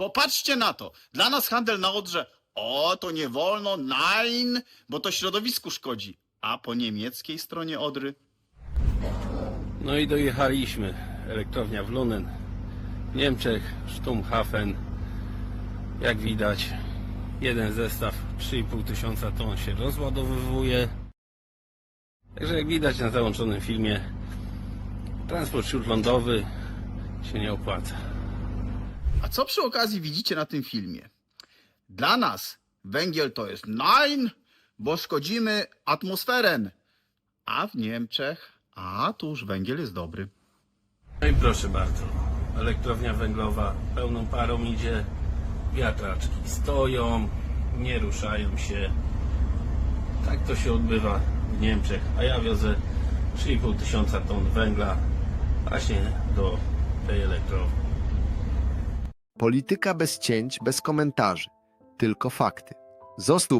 Popatrzcie na to. Dla nas handel na Odrze, o, to nie wolno, nein, bo to środowisku szkodzi. A po niemieckiej stronie Odry No i dojechaliśmy. Elektrownia w Lunen. Niemczech, Sturmhafen. Jak widać, jeden zestaw 3,5 tysiąca ton się rozładowywuje. Także jak widać na załączonym filmie, transport śródlądowy się nie opłaca. A co przy okazji widzicie na tym filmie? Dla nas węgiel to jest nein, bo szkodzimy atmosferę. A w Niemczech, a tu już węgiel jest dobry. No i proszę bardzo, elektrownia węglowa pełną parą idzie, wiatraczki stoją, nie ruszają się. Tak to się odbywa w Niemczech, a ja wiozę 3,5 tysiąca ton węgla właśnie do tej elektrowni. Polityka bez cięć, bez komentarzy. Tylko fakty. Został